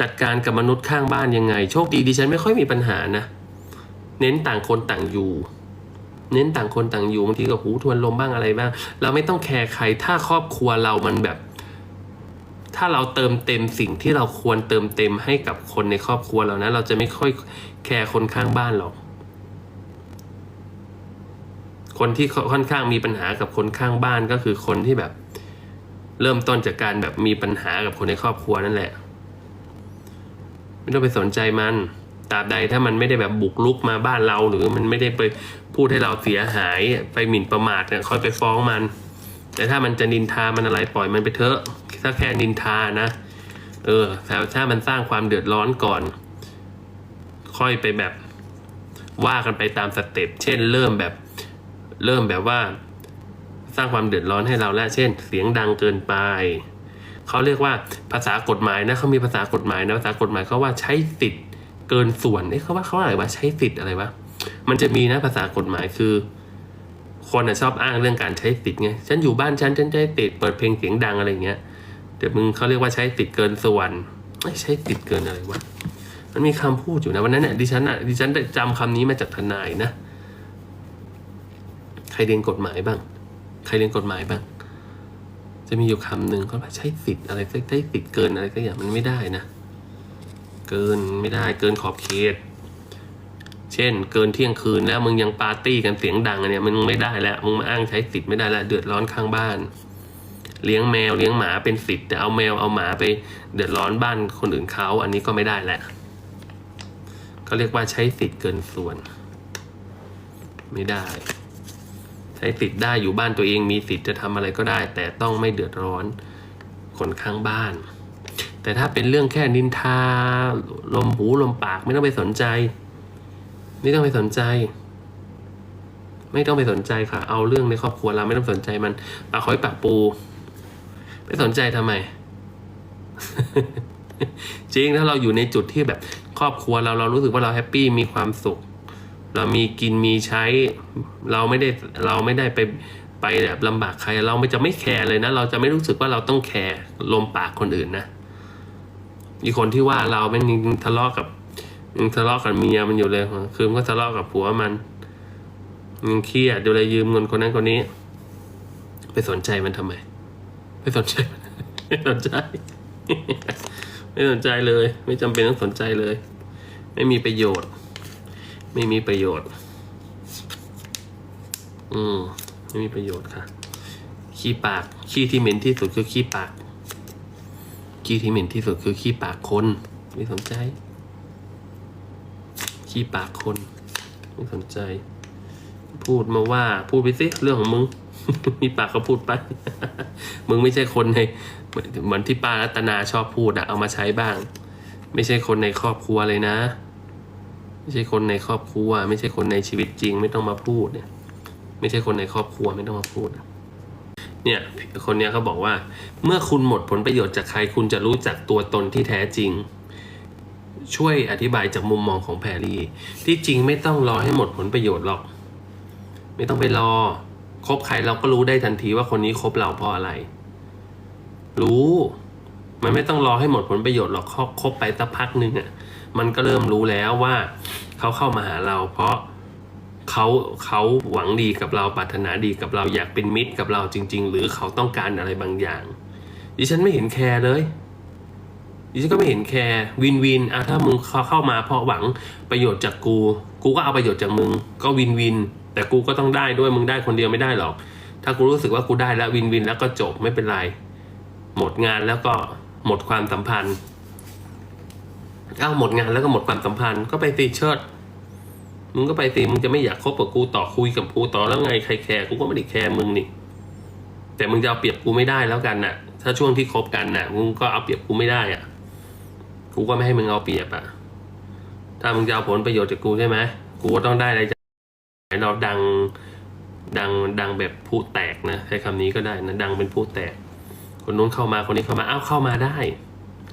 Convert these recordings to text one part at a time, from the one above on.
จัดการกับมนุษย์ข้างบ้านยังไง โชคดีดิฉันไม่ค่อยมีปัญหานะ เน้นต่างคนต่างอยู่ เน้นต่างคนต่างอยู่บางทีก็หูทวนลมบ้างอะไรบ้าง เราไม่ต้องแคร์ใครถ้าครอบครัวเรามันแบบ ถ้าเราเติมเต็มสิ่งที่เราควรเติมเต็มให้กับคนในครอบครัวเรานะ เราจะไม่ค่อยแคร์คนข้างบ้านหรอกคนที่ค่อนข้างมีปัญหากับคนข้างบ้านก็คือคนที่แบบ เริ่มต้นจากการแบบมีปัญหากับคนในครอบครัวนั่นแหละ ไม่ต้องไปสนใจมันตราบใดถ้ามันไม่ได้แบบบุกลุกมาบ้านเราหรือมันไม่ได้ไปพูดให้เราเสียหายไปหมิ่นประมาทเนี่ยคอยไปฟ้องมัน แต่ถ้ามันจะนินทามันอะไรปล่อยมันไปเถอะถ้าแค่นินทานะ เออแต่ถ้ามันสร้างความเดือดร้อนก่อน ค่อยไปแบบว่ากันไปตามสเต็ปเช่น เริ่มแบบ เริ่มแบบว่า สร้างความเดือดร้อนให้เราแล้วเช่น เสียงดังเกินไป เขาเรียกว่าภาษากฎหมายนะเขามีภาษากฎหมายนะภาษากฎหมายเขาว่าใช้สิทธิ์เกินส่วนเอ๊ะเขาว่าเขาอะไรวะใช้สิทธิ์อะไรวะมันจะมีนะภาษากฎหมายคือ คนอะชอบอ้างเรื่องการใช้สิทธิ์ไงฉันอยู่บ้านฉันฉันใช้สิทธิ์เปิดเพลงเสียงดังอะไรเงี้ยเดี๋ยวมึงเขาเรียกว่าใช้สิทธิ์เกินส่วนไม่ใช้สิทธิ์เกินอะไรวะมันมีคำพูดอยู่นะวันนั้นเนี่ยดิฉันอะดิฉันได้จำคำนี้มาจากทนายนะ ใครเรียนกฎหมายบ้าง ใครเรียนกฎหมายบ้าง จะมีอยู่คำหนึ่งเขาใช้สิทธิ์อะไรใช้สิทธิ์เกินอะไรสักอย่างมันไม่ได้นะ เกินไม่ได้เกินขอบเขต เช่น เกินเที่ยงคืนแล้วมึงยังปาร์ตี้กันเสียงดังอันเนี่ยมึงไม่ได้แล้วมึงมาอ้างใช้สิทธิ์ไม่ได้แล้วเดือดร้อนข้างบ้าน เลี้ยงแมวเลี้ยงหมาเป็นสิทธิ์แต่เอาแมวเอาหมาไป เดือดร้อนบ้านคนอื่นเขาอันนี้ก็ไม่ได้แหละเขาเรียกว่าใช้สิทธิ์เกินส่วน ไม่ได้ ใช้สิทธิ์ได้อยู่บ้านตัวเองมีสิทธิ์จะทำอะไรก็ได้ แต่ต้องไม่เดือดร้อนคนข้างบ้าน แต่ถ้าเป็นเรื่องแค่นินทาลมหูลมปากไม่ต้องไปสนใจ ไม่ต้องไปสนใจ ไม่ต้องไปสนใจค่ะ เอาเรื่องในครอบครัวเราไม่ต้องสนใจมันปากหอยปากปูไปสนใจทำไม จริงถ้าเราอยู่ในจุดที่แบบครอบครัวเราเรารู้สึกว่าเราแฮปปี้มีความสุข เรามีกินมีใช้ เราไม่ได้เราไม่ได้ไปไปแบบลำบากใคร เราไม่จะไม่แคร์เลยนะ เราจะไม่รู้สึกว่าเราต้องแคร์ลมปากคนอื่นนะอีกคนที่ว่าเราไม่ยิงทะเลาะกับยังทะเลาะกับเมียมันอยู่เลยคือมันก็ทะเลาะกับผัวมันยังเครียดดูเลยยืมเงินคนนั้นคนนี้ ไปสนใจมันทำไมไม่สนใจมันไม่สนใจ ไม่สนใจเลย ไม่จำเป็นต้องสนใจเลย ไม่มีประโยชน์ ไม่มีประโยชน์ อืม ไม่มีประโยชน์ค่ะ ขี้ปาก ขี้ที่เหม็นที่สุดคือขี้ปาก ขี้ที่เหม็นที่สุดคือขี้ปากคน ไม่สนใจ ขี้ปากคน ไม่สนใจ พูดมาว่า พูดไปสิเรื่องของมึง มีปากก็พูดไป มึงไม่ใช่คนในเหมือนที่ป้ารัตนาชอบพูดอะเอามาใช้บ้าง ไม่ใช่คนในครอบครัวเลยนะ ไม่ใช่คนในครอบครัว ไม่ใช่คนในชีวิตจริง ไม่ต้องมาพูดเนี่ย ไม่ใช่คนในครอบครัวไม่ต้องมาพูด เนี่ย คนเนี้ยเขาบอกว่า เมื่อคุณหมดผลประโยชน์จากใครคุณจะรู้จักตัวตนที่แท้จริง ช่วยอธิบายจากมุมมองของแพรรี่ ที่จริงไม่ต้องรอให้หมดผลประโยชน์หรอก ไม่ต้องไปรอคบใครเราก็รู้ได้ทันทีว่าคนนี้คบเราเพราะอะไร รู้ มันไม่ต้องรอให้หมดผลประโยชน์หรอกคบไปสักพักหนึ่งอะ มันก็เริ่มรู้แล้วว่าเขาเข้ามาหาเรา เพราะเขาเขาหวังดีกับเราปรารถนาดีกับเราอยากเป็นมิตรกับเราจริง ๆ หรือเขาต้องการอะไรบางอย่าง ดิฉันไม่เห็นแคร์เลยดิฉันก็ไม่เห็นแคร์วินวินอะถ้ามึงเขาเข้ามาเพราะหวังประโยชน์จากกู กูก็เอาประโยชน์จากมึง ก็วินวิน แต่กูก็ต้องได้ด้วยมึงได้คนเดียวไม่ได้หรอก ถ้ากูรู้สึกว่ากูได้แล้ววินวินแล้วก็จบไม่เป็นไร หมดงานแล้วก็หมดความสัมพันธ์ อ้าวหมดงานแล้วก็หมดความสัมพันธ์ก็ไปตีเชิดมึงก็ไปตีมึงจะไม่อยากคบกับกูต่อคุยกับกูต่อแล้วไงใครแคร์กูก็ไม่ได้แคร์มึงนี่แต่มึงจะเอาเปรียบกูไม่ได้แล้วกันน่ะ ถ้าช่วงที่คบกันน่ะมึงก็เอาเปรียบกูไม่ได้อะ กูก็ไม่ให้มึงเอาเปรียบอะ ถ้ามึงจะเอาผลประโยชน์จากกูใช่ไหมกูก็ต้องได้อะไรจากเราดังดังดังแบบผู้แตกนะใช้คำนี้ก็ได้นะดังเป็นผู้แตก คนนู้นเข้ามาคนนี้เข้ามาอ้าวเข้ามาได้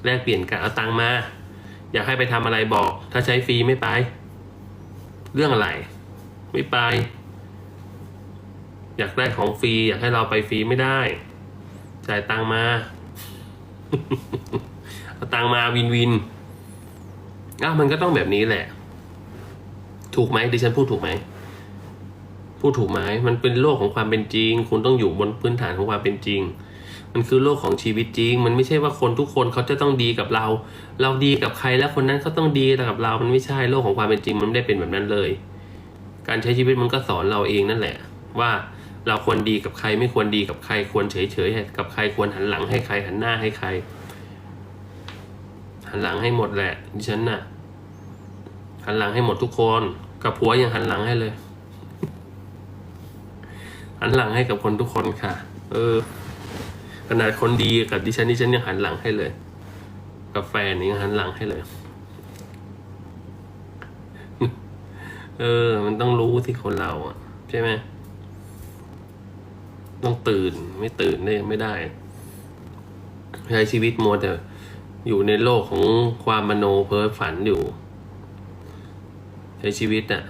แลกเปลี่ยนกันเอาตังมา อยากให้ไปทำอะไรบอก ถ้าใช้ฟรีไม่ไป เรื่องอะไร ไม่ไป อยากได้ของฟรีอยากให้เราไปฟรีไม่ได้ จ่ายตังมาเอาตังมาวินวินอ้าวมันก็ต้องแบบนี้แหละ ถูกไหมดิฉันพูดถูกไหมพูดถูกไหมมันเป็นโลกของความเป็นจริง คุณต้องอยู่บนพื้นฐานของความเป็นจริง มันคือโลกของชีวิตจริง มันไม่ใช่ว่าคนทุกคนเขาจะต้องดีกับเรา เราดีกับใครแล้วคนนั้นเขาต้องดีกับเรา มันไม่ใช่โลกของความเป็นจริง มันไม่ได้เป็นแบบนั้นเลย การใช้ชีวิตมันก็สอนเราเองนั่นแหละ ว่าเราควรดีกับใครไม่ควรดีกับใคร ควรเฉยเฉยๆกับใครควรหันหลังให้ใครหันหน้าให้ใคร หันหลังให้หมดแหละดิฉันน่ะ หันหลังให้หมดทุกคนกับผัวยังหันหลังให้เลย หันหลังให้กับคนทุกคนค่ะ เออ ขนาดคนดีกับดิฉันดิฉันยังหันหลังให้เลย กับแฟนยังหันหลังให้เลย เออ มันต้องรู้ที่คนเราอะ ใช่ไหมต้องตื่นไม่ตื่นเนี่ยไม่ได้ ใช้ชีวิตมัวแต่อยู่ในโลกของความมโนเพ้อฝันอยู่ ใช้ชีวิตอะ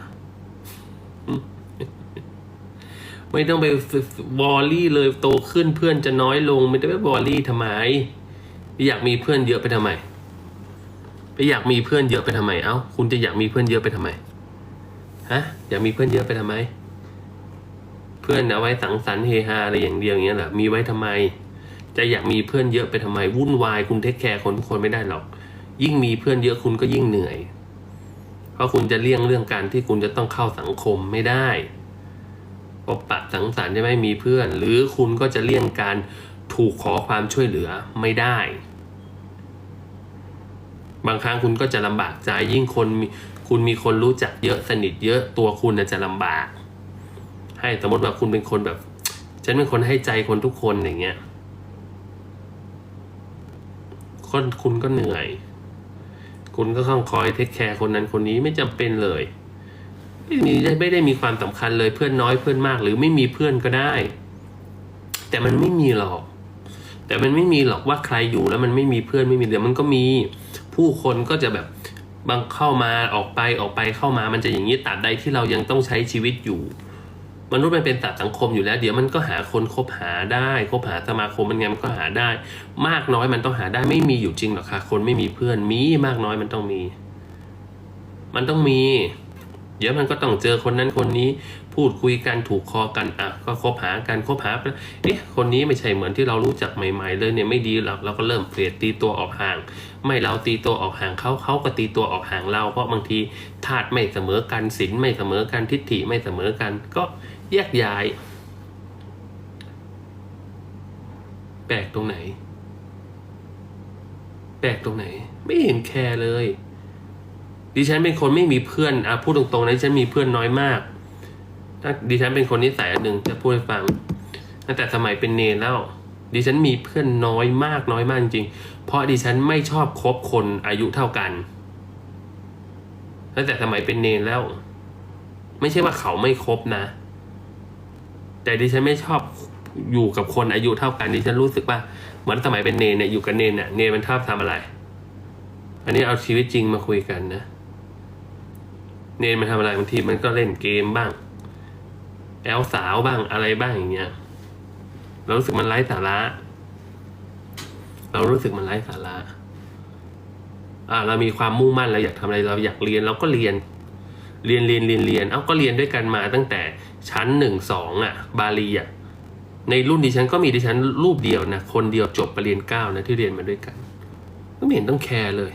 ไม่ต้องไปบอลลี่เลยโตขึ้นเพื่อนจะน้อยลง ไม่ได้ไปบอลลี่ทำไมไปอยากมีเพื่อนเยอะไปทำไม ไปอยากมีเพื่อนเยอะไปทำไมเอ้าคุณจะอยากมีเพื่อนเยอะไปทำไมฮะอยากมีเพื่อนเยอะไปทำไม เพื่อนเอาไว้สังสรรค์เฮฮาอะไรอย่างเดียวอย่างเงี้ยเหรอมีไว้ทำไม จะอยากมีเพื่อนเยอะไปทำไม วุ่นวายคุณเทคแคร์คนทุกคนไม่ได้หรอก ยิ่งมีเพื่อนเยอะคุณก็ยิ่งเหนื่อย เพราะคุณจะเลี่ยงเรื่องการที่คุณจะต้องเข้าสังคมไม่ได้ พบปะสังสรรค์ใช่ไหมมีเพื่อน หรือคุณก็จะเลี่ยงการถูกขอความช่วยเหลือไม่ได้ บางครั้งคุณก็จะลำบากใจยิ่งคนมีคุณมีคนรู้จักเยอะสนิทเยอะตัวคุณจะลำบาก ให้สมมติว่าคุณเป็นคนแบบ ฉันเป็นคนให้ใจคนทุกคนอย่างเงี้ยคนคุณก็เหนื่อย คุณก็ต้องคอยเทคแคร์คนนั้นคนนี้ไม่จำเป็นเลย ไม่มีไม่ได้มีความสำคัญเลยเพื่อนน้อยเพื่อนมาก หรือไม่มีเพื่อนก็ได้ แต่มันไม่มีหรอก แต่มันไม่มีหรอกว่าใครอยู่แล้วมันไม่มีเพื่อนไม่มีเดี๋ยวมันก็มีผู้คนก็จะแบบบางเข้ามาออกไปออกไปเข้ามามันจะอย่างนี้ตราบใดที่เรายังต้องใช้ชีวิตอยู่ มนุษย์มันเป็นสัตว์สังคมอยู่แล้ว เดี๋ยวมันก็หาคนคบหาได้คบหาสมาคมมันไงมันก็หาได้ มากน้อยมันต้องหาได้ไม่มีอยู่จริงหรอกค่ะคนไม่มีเพื่อนมีมากน้อยมันต้องมี มันต้องมี เดี๋ยวมันก็ต้องเจอคนนั้นคนนี้พูดคุยกันถูกคอกันอะก็คบหากันคบหาไปเอ๊ะคนนี้ไม่ใช่เหมือนที่เรารู้จักใหม่ ๆ เลยเนี่ยไม่ดีหรอกเราก็เริ่มเปลี่ยนตีตัวออกห่าง ไม่เราตีตัวออกห่างเขาเขาก็ตีตัวออกห่างเราเพราะบางทีธาตุไม่เสมอกันศีลไม่เสมอกันทิฏฐิไม่เสมอกัน ก็แยกย้าย แปลกตรงไหน แปลกตรงไหน ไม่เห็นแคร์เลย ดิฉันเป็นคนไม่มีเพื่อนอะพูดตรงๆนะดิฉันมีเพื่อนน้อยมากถ้าดิฉันเป็นคนนิสัยอันหนึ่งจะพูดให้ฟังตั้งแต่สมัยเป็นเนรแล้ว ดิฉันมีเพื่อนน้อยมากน้อยมากจริงๆเพราะดิฉันไม่ชอบคบคนอายุเท่ากันตั้งแต่สมัยเป็นเนรแล้ว ไม่ใช่ว่าเขาไม่คบนะ แต่ดิฉันไม่ชอบอยู่กับคนอายุเท่ากันดิฉันรู้สึกว่าเหมือนสมัยเป็นเนรเนี่ยอยู่กับเนรเนี่ยเนรมันชอบทำอะไร อันนี้เอาชีวิตจริงมาคุยกันนะ เนนมันทำอะไรบางทีมันก็เล่นเกมบ้าง แอลสาวบ้างอะไรบ้างอย่างเงี้ย เรารู้สึกมันไร้สาระ เรารู้สึกมันไร้สาระอ่าเรามีความมุ่งมั่นเราอยากทำอะไรเราอยากเรียนเราก็เรียน เรียนเรียนเรียนเรียนเอ้าก็เรียนด้วยกันมาตั้งแต่ชั้นหนึ่งสองอะ บาลีอะในรุ่นดิฉันก็มีดิฉันรูปเดียวนะคนเดียวจบปรริญญาเก้านะที่เรียนมาด้วยกัน ก็ไม่เห็นต้องแคร์เลย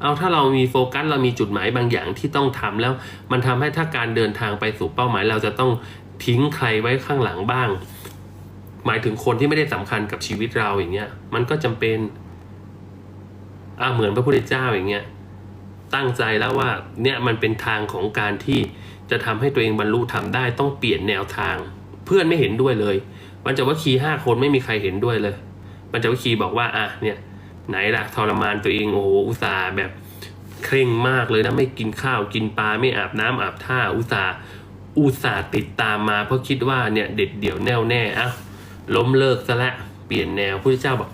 เอาถ้าเรามีโฟกัสเรามีจุดหมายบางอย่างที่ต้องทำแล้ว มันทำให้ถ้าการเดินทางไปสู่เป้าหมายเราจะต้องทิ้งใครไว้ข้างหลังบ้าง หมายถึงคนที่ไม่ได้สำคัญกับชีวิตเราอย่างเงี้ย มันก็จำเป็นอ่าเหมือนพระพุทธเจ้าอย่างเงี้ย ตั้งใจแล้วว่าเนี่ยมันเป็นทางของการที่จะทำให้ตัวเองบรรลุทำได้ต้องเปลี่ยนแนวทาง เพื่อนไม่เห็นด้วยเลยมันจะว่าคีห้าคนไม่มีใครเห็นด้วยเลยมันจะว่าคีบอกว่าอะเนี่ย ไหนล่ะทรมานตัวเองโอ้โหอุตส่าห์แบบเคร่งมากเลยนะไม่กินข้าวกินปลาไม่อาบน้ำอาบท่าอุตส่าห์อุตส่าห์ติดตามมาเพราะคิดว่าเนี่ยเด็ดเดี่ยวแน่วแน่อะล้มเลิกซะละเปลี่ยนแนวพระเจ้าบอก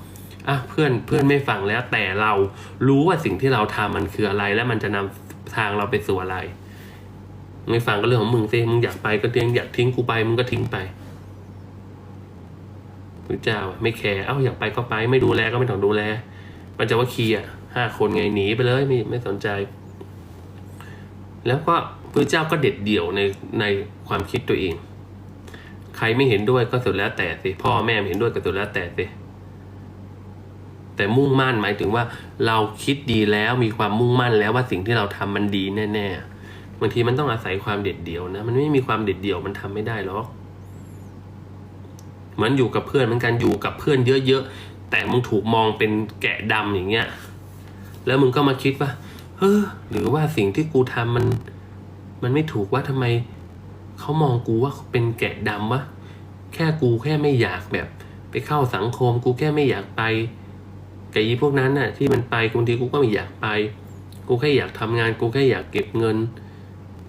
อะเพื่อนเพื่อนไม่ฟังแล้วแต่เรารู้ว่าสิ่งที่เราทำมันคืออะไร และมันจะนำทางเราไปสู่อะไรไม่ฟังก็เรื่องของมึงสิมึงอยากไปก็เตียงอยากทิ้งกูไปมึงก็ทิ้งไปพระเจ้าไม่แคร์เอ้าอยากไปก็ไป ไม่ดูแลก็ไม่ต้องดูแล มันจะว่าคีย์อะห้าคนไงหนีไปเลยไม่ไม่สนใจ แล้วก็พระเจ้าก็เด็ดเดี่ยวในในความคิดตัวเอง ใครไม่เห็นด้วยก็สุดแล้วแต่สิพ่อแม่เห็นด้วยก็สุดแล้วแต่สิแต่มุ่งมั่นหมายถึงว่าเราคิดดีแล้วมีความมุ่งมั่นแล้วว่าสิ่งที่เราทำมันดีแน่ๆบางทีมันต้องอาศัยความเด็ดเดี่ยวนะ มันไม่มีความเด็ดเดี่ยวมันทำไม่ได้หรอกเหมือนอยู่กับเพื่อนเหมือนกันอยู่กับเพื่อนเยอะๆ แต่มึงถูกมองเป็นแกะดำอย่างเงี้ย แล้วมึงก็มาคิดว่าเออหรือว่าสิ่งที่กูทำมัน มันไม่ถูกว่าทำไมเขามองกูว่าเป็นแกะดำวะแค่กูแค่ไม่อยากแบบ ไปเข้าสังคม กูแค่ไม่อยากไปกับอีพวกนั้นน่ะ ที่มันไปบางทีกูก็ไม่อยากไป กูแค่อยากทำงาน กูแค่อยากเก็บเงิน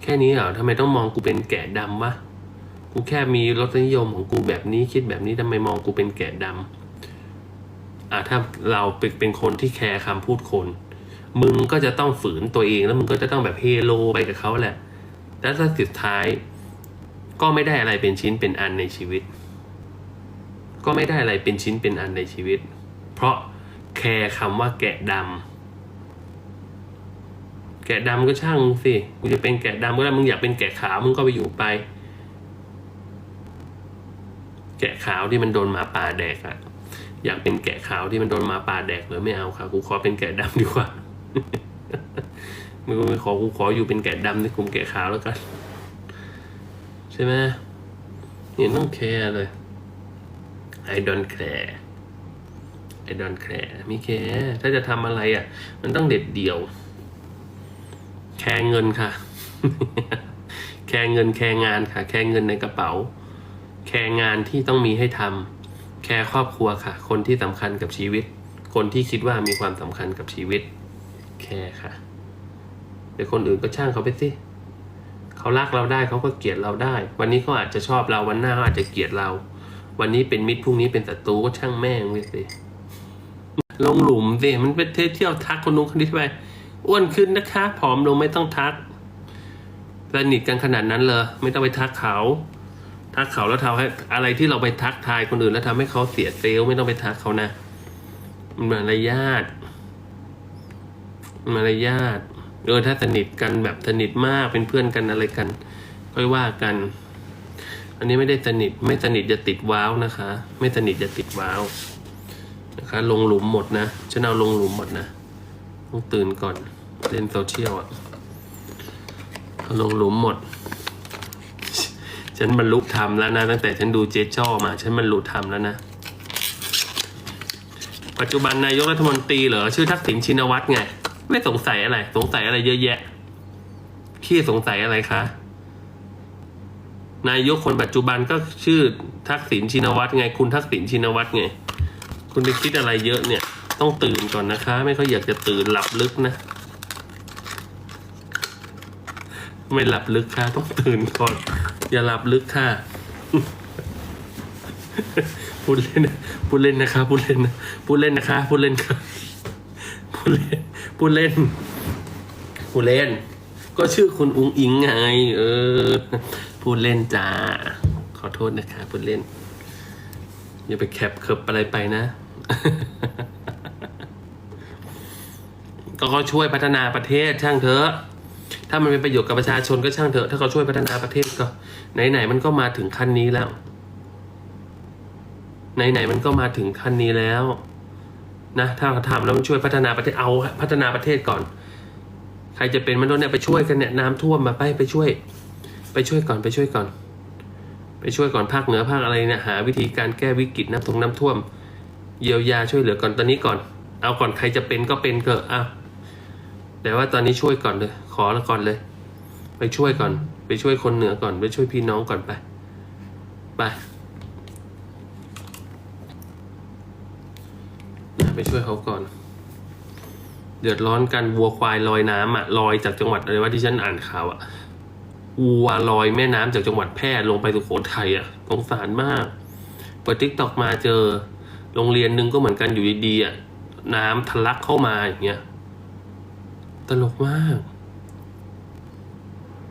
แค่นี้เหรอทำไมต้องมองกูเป็นแกะดำวะกูแค่มีรสนิยมของกูแบบนี้คิดแบบนี้ทำไมมองกูเป็นแกะดำ อะถ้าเราเป็นคนที่แคร์คำพูดคน มึงก็จะต้องฝืนตัวเองแล้วมึงก็จะต้องแบบเฮโลไปกับเขาแหละ แล้วถ้าสุดท้าย ก็ไม่ได้อะไรเป็นชิ้นเป็นอันในชีวิต ก็ไม่ได้อะไรเป็นชิ้นเป็นอันในชีวิต เพราะแคร์คำว่าแกะดำแกะดำก็ช่างมึงสิกูจะเป็นแกะดำก็ได้มึงอยากเป็นแกะขาวมึงก็ไปอยู่ไป แกะขาวที่มันโดนหมาป่าแดกอะ อยากเป็นแกะขาวที่มันโดนหมาป่าแดกเลยไม่เอาค่ะกูขอเป็นแกะดำดีกว่ามึงขอกูขออยู่เป็นแกะดำในกลุ่มแกะขาวแล้วกัน ใช่ไหมเนี่ต้องแคร์เลย I don't care I don't care ไม่แคร์ถ้าจะทำอะไรอะ มันต้องเด็ดเดี่ยว แคร์เงินค่ะ แคร์เงินแคร์งานค่ะ แคร์เงินในกระเป๋า แคร์งานที่ต้องมีให้ทำ แคร์ครอบครัวค่ะ คนที่สำคัญกับชีวิต คนที่คิดว่ามีความสำคัญกับชีวิต แคร์ค่ะแต่คนอื่นก็ช่างเขาไปสิเขารักเราได้เขาก็เกลียดเราได้ วันนี้เขาอาจจะชอบเราวันหน้าเขาอาจจะเกลียดเรา วันนี้เป็นมิตรพรุ่งนี้เป็นศัตรูก็ช่างแม่งไปสิลงหลุมสิมันเป็นเที่ยวทักคนนู้นคนนี้ไปอ้วนขึ้นนะคะผอมลงไม่ต้องทักสนิทกันขนาดนั้นเลยไม่ต้องไปทักเขา ทักเขาแล้วทำให้อะไรที่เราไปทักทายคนอื่น แล้วทำให้เขาเสียเซลล์ไม่ต้องไปทักเขานะมันมารยาทมารยาทเออถ้าสนิทกันแบบสนิทมากเป็นเพื่อนกันอะไรกัน ค่อยว่ากัน อันนี้ไม่ได้สนิทไม่สนิทจะติดว้าวนะคะ ไม่สนิทจะติดว้าวนะคะ ลงหลุมหมดนะฉันเอาลงหลุมหมดนะต้องตื่นก่อนเล่นโซเชียลอะลงหลุมหมด ฉันบรรลุธรรมแล้วนะตั้งแต่ฉันดูเจ๊จ้อมา ฉันบรรลุธรรมแล้วนะ ปัจจุบันนายกรัฐมนตรีเหรอชื่อทักษิณชินวัตรไง ไม่สงสัยอะไร สงสัยอะไรเยอะแยะขี้สงสัยอะไรคะนายกคนปัจจุบันก็ชื่อทักษิณชินวัตรไง คุณทักษิณชินวัตรไง คุณไปคิดอะไรเยอะเนี่ย ต้องตื่นก่อนนะคะ ไม่ค่อยอยากจะตื่นหลับลึกนะ ไม่หลับลึกค่ะ ต้องตื่นก่อน อย่าหลับลึกค่ะ พูดเล่นพูดเล่นนะคะพูดเล่นนะพูดเล่นนะคะพูดเล่นค่ะพูดเล่นพูดเล่นพูดเล่น ก็ชื่อคุณอุ้งอิงไง เออพูดเล่นจ้าขอโทษนะคะพูดเล่น อย่าไปแคปเคิบอะไรไปนะก็เขาช่วยพัฒนาประเทศช่างเถอะ ถ้ามันเป็นประโยชน์กับประชาชนก็ช่างเถอะ ถ้าเขาช่วยพัฒนาประเทศก็ไหนๆมันก็มาถึงขั้นนี้แล้ว ไหนๆมันก็มาถึงขั้นนี้แล้วนะถ้าเขาทำแล้วมันช่วยพัฒนาประเทศเอาพัฒนาประเทศก่อน ใครจะเป็นมนุษย์เนี่ยไปช่วยกันเนี่ยน้ำท่วมมาไปไปช่วย ไปช่วยก่อนไปช่วยก่อน ไปช่วยก่อนภาคเหนือภาคอะไรเนี่ยหา วิธีการแก้วิกฤตน้ำทงน้ำท่วม เยียวยาช่วยเหลือก่อนตอนนี้ก่อน เอาก่อนใครจะเป็นก็เป็นเถอะอ้าว แต่ว่าตอนนี้ช่วยก่อนเลย ขอล้วก่อนเลย ไปช่วยก่อน ไปช่วยคนเหนือก่อน ไปช่วยพี่น้องก่อนไป ไปไปช่วยเขาก่อน เดือดร้อนกันวัวควายลอยน้ำอะลอยจากจังหวัดอะไรวะที่ฉันอ่านข่าวอะวัวลอยแม่น้ำจากจังหวัดแพร่ลงไปสุโขทัยอะสงสารมากเปิดทิกตอกมาเจอ โรงเรียนหนึ่งก็เหมือนกันอยู่ดีๆอะน้ำทะลักเข้ามาอย่างเงี้ย ตลกมาก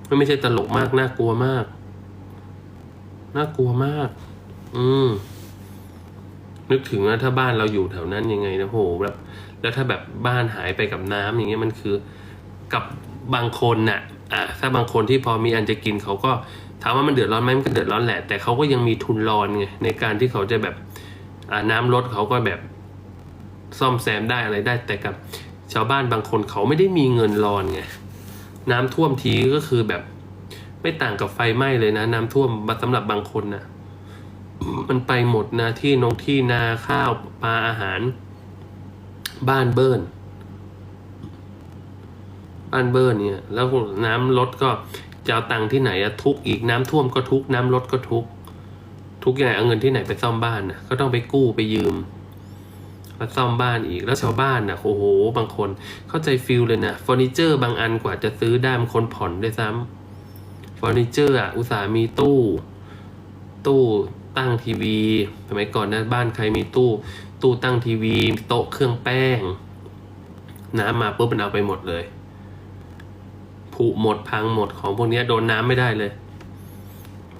มันไม่ใช่ตลกมาก น่ากลัวมาก น่ากลัวมาก อืม นึกถึงนะถ้าบ้านเราอยู่แถวนั้นยังไงนะโหแบบแล้วถ้าแบบบ้านหายไปกับน้ำอย่างเงี้ยมันคือ กับบางคนน่ะ อ่า ถ้าบางคนที่พอมีอันจะกินเขาก็ถามว่ามันเดือดร้อนไหมมันก็เดือดร้อนแหละ แต่เขาก็ยังมีทุนรอนไงในการที่เขาจะแบบ อ่าน้ำลดเขาก็แบบซ่อมแซมได้อะไรได้แต่กับ ชาวบ้านบางคนเขาไม่ได้มีเงินรอนไงน้ำท่วมทีก็คือแบบ ไม่ต่างกับไฟไหม้เลยนะ น้ำท่วมสำหรับบางคนนะมันไปหมดนะที่นงที่นาข้าวปลาอาหาร บ้านเบิร์นบ้านเบิร์นเนี่ย แล้วน้ำลดก็จะเอาตังค์ที่ไหนอะทุกอีกน้ำท่วมก็ทุกน้ำลดก็ทุก ทุกข์ยังไงเอาเงินที่ไหนไปซ่อมบ้านนะก็ต้องไปกู้ไปยืม มาซ่อมบ้านอีกแล้วชาวบ้านนะโอ้โห บางคนเข้าใจฟิลเลยนะเฟอร์นิเจอร์บางอันกว่าจะซื้อได้บางคนผ่อนด้วยซ้ำเฟอร์นิเจอร์อะอุตส่าห์มีตู้ ตู้ตั้งทีวีสมัยก่อนนะบ้านใครมีตู้ ตู้ตั้งทีวี โต๊ะเครื่องแป้ง น้ำมาปุ๊บมันเอาไปหมดเลยผุหมดพังหมดของพวกนี้โดนน้ำไม่ได้เลย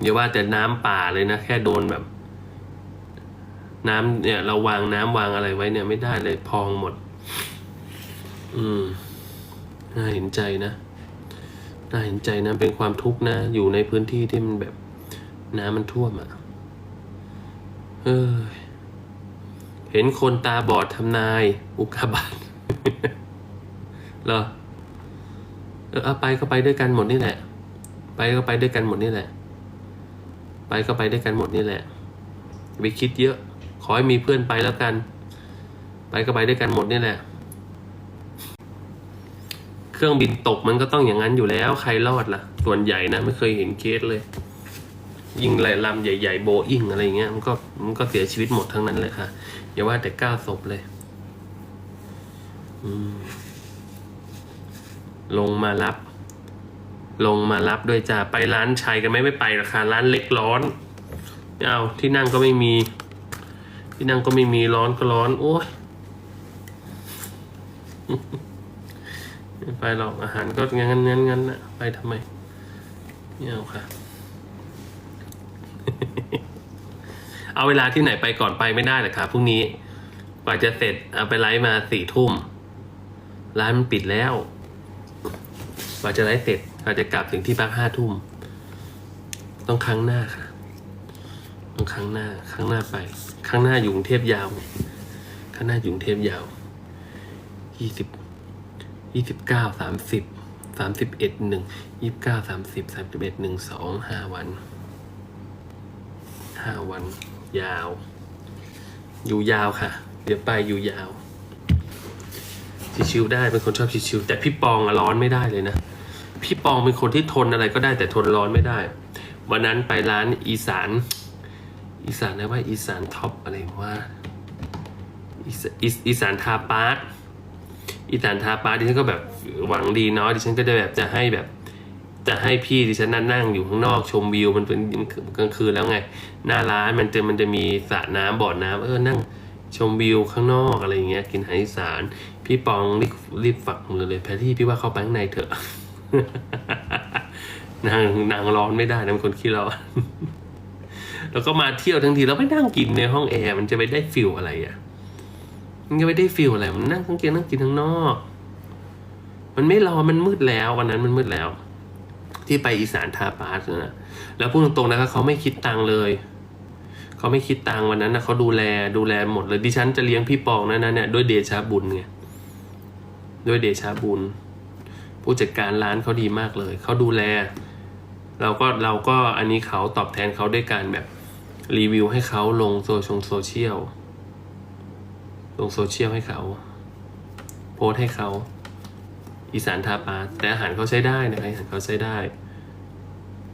อย่าว่าแต่น้ำป่าเลยนะ แค่โดนแบบ น้ำเนี่ย เราวางน้ำวางอะไรไว้เนี่ยไม่ได้เลยพองหมด อืมน่าเห็นใจนะน่าเห็นใจนะเป็นความทุกข์นะ อยู่ในพื้นที่ที่มันแบบน้ำมันท่วมอะ่ะเออเห็นคนตาบอดทำนายอุกกาบาตเหรอเออไปก็ไปด้วยกันหมดนี่แหละ ไปก็ไปด้วยกันหมดนี่แหละ ไปก็ไปด้วยกันหมดนี่แหละไปคิดเยอะ อให้มีเพื่อนไปแล้วกัน ไปก็ไปด้วยกันหมดนี่แหละ เครื่องบินตกมันก็ต้องอย่างนั้นอยู่แล้ว ใครรอดล่ะ ส่วนใหญ่นะไม่เคยเห็นเคสเลย ยิงไหลลำใหญ่ๆโบอิงอะไรเงี้ยมันก็มันก็เสียชีวิตหมดทั้งนั้นเลยค่ะอย่าว่าแต่เก้าศพเลย อืมลงมารับ ลงมารับด้วยจ้าไปร้านชัยกันไหมไม่ไปราคาร้านเล็กร้อน เอาที่นั่งก็ไม่มี ที่นั่งก็ไม่มีร้อนก็ร้อน โอ้ยไม่ไปหรอกอาหารก็งั้นงั้นงั้นงั้นนะไปทำไมไม่เอาค่ะ เอาเวลาที่ไหนไปก่อนไปไม่ได้เลยค่ะพรุ่งนี้กว่าจะเสร็จเอาไปไลฟ์มาสี่ทุ่มร้านมันปิดแล้วกว่าจะไลฟ์เสร็จกว่าจะกลับถึงที่พักห้าทุ่ม ต้องครั้งหน้าค่ะ ต้องครั้งหน้าครั้งหน้าไปครั้งหน้าอยู่กรุงเทพยาวครั้งหน้าอยู่กรุงเทพยาวยี่สิบยี่สิบเก้าสามสิบสามสิบเอ็ดหนึ่งยี่สิบเก้าสามสิบสามสิบเอ็ดหนึ่งสองห้าวันห้าวัน ยาว อยู่ยาวค่ะ เดี๋ยวไปอยู่ยาวชิวๆได้เป็นคนชอบชิวๆแต่พี่ปองอะร้อนไม่ได้เลยนะพี่ปองเป็นคนที่ทนอะไรก็ได้แต่ทนร้อนไม่ได้ วันนั้นไปร้านอีสาน อีสานนะว่าอีสานท็อปอะไรว่าอีสอีสอีสานทาปาร์ตอีสานทาปาดิฉันก็แบบหวังดีเนาะดิฉันก็จะแบบจะให้แบบจะให้พี่ดิฉันนั่งนั่งอยู่ข้างนอกชมวิวมันเป็นกลางคืนแล้วไง หน้าร้านมันจะมันจะมีสระน้ำบ่อน้ำเออนั่งชมวิวข้างนอกอะไรอย่างเงี้ยกินอาหารอีสานพี่ปองรีบรีบฝักมือเลยแพรรี่พี่ว่าเข้าไปข้างในเถอะนางนางร้อนไม่ได้นะเป็นคนขี้ร้อน แล้วก็มาเที่ยวทั้งทีแล้วไม่นั่งกินในห้องแอร์มันจะไปได้ฟิลอะไรอะ มันจะไม่ได้ฟิลอะไร มันนั่งทั้งกินนั่งกินทั้งนอก มันไม่รอมันมืดแล้ว วันนั้นมันมืดแล้ว ที่ไปอีสานทาปาสนะแล้วพูดตรงๆนะครับเขาไม่คิดตังเลยเขาไม่คิดตังวันนั้นนะเขาดูแลดูแลหมดเลยดิฉันจะเลี้ยงพี่ปองนะนะเนี่ยด้วยเดชาบุญไงด้วยเดชาบุญ ผู้จัดการร้านเขาดีมากเลย เขาดูแล เราก็เราก็อันนี้เขาตอบแทนเขาด้วยการแบบ รีวิวให้เขาลงโซเชียลโซเชียล ลงโซเชียลให้เขา โพสให้เขา อีสานทาปาแต่อาหารเขาใช้ได้นะอาหารเขาใช้ได้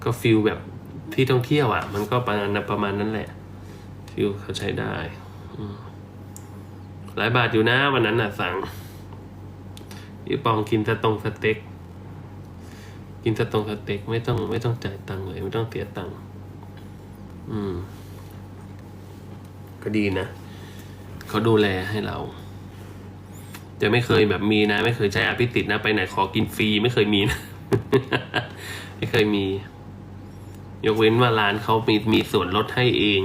ก็ฟิลแบบที่ท่องเที่ยวอะ มันก็ประมาณประมาณนั้นแหละ ฟิลเขาใช้ได้หลายบาทอยู่นะวันนั้นน่ะสั่งพี่ปองกินสตงสเต็ก กินสตงสเต็กไม่ต้องไม่ต้องจ่ายตังค์เลย ไม่ต้องเสียตังค์อืม ก็ดีนะเขาดูแลให้เรา จะไม่เคยแบบมีนะ ไม่เคยใช้อภิติดนะไปไหนขอกินฟรีไม่เคยมีนะไม่เคยมี ยกเว้นว่าร้านเขามีมีส่วนลดให้เอง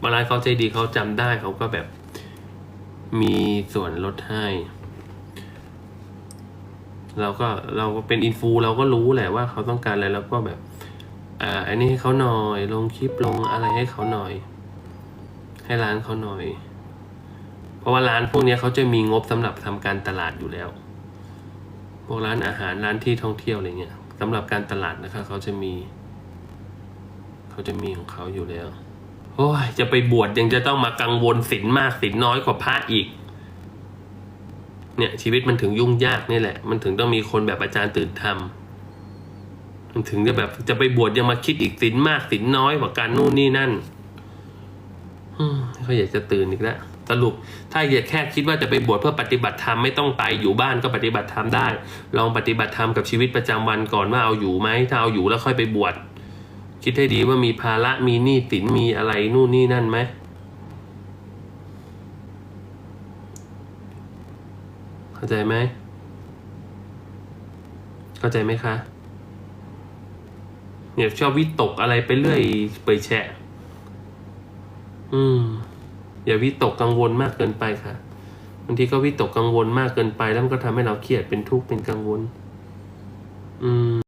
บางร้านเขาใจดีเขาจำได้เขาก็แบบมีส่วนลดให้เราก็เราก็เป็นอินฟูเราก็รู้แหละว่าเขาต้องการอะไรแล้วก็แบบ อ่า อันนี้ให้เขาหน่อยลงคลิปลงอะไรให้เขาหน่อย ให้ร้านเขาหน่อย เพราะว่าร้านพวกนี้เขาจะมีงบสำหรับทำการตลาดอยู่แล้วพวกร้านอาหารร้านที่ท่องเที่ยวอะไรเงี้ยสำหรับการตลาดนะคะเขาจะมี เขาจะมีของเขาอยู่แล้วโอ้ยจะไปบวชยังจะต้องมากังวลศีลมากศีลน้อยกว่าพระอีก เนี่ย ชีวิตมันถึงยุ่งยากนี่แหละ มันถึงต้องมีคนแบบอาจารย์ตื่นธรรมมันถึงจะแบบจะไปบวชยังมาคิดอีกศีลมากศีลน้อยกว่าการนู่นนี่นั่น เขาอยากจะตื่นอีกแล้วสรุปถ้าอยากแค่คิดว่าจะไปบวชเพื่อปฏิบัติธรรมไม่ต้องไปอยู่บ้านก็ปฏิบัติธรรมได้ ลองปฏิบัติธรรมกับชีวิตประจำวันก่อนว่าเอาอยู่ไหมถ้าเอาอยู่แล้วค่อยไปบวชคิดให้ดีว่ามีภาระมีหนี้สินมีอะไรนู่นนี่นั่นไหมเข้าใจไหมเข้าใจไหมคะเนี่ยชอบวิตกอะไรไปเรื่อยเปยแฉะ อืม อย่าวิตกกังวลมากเกินไปค่ะบางทีก็วิตกกังวลมากเกินไปแล้วมันก็ทำให้เราเครียดเป็นทุกข์เป็นกังวล อืม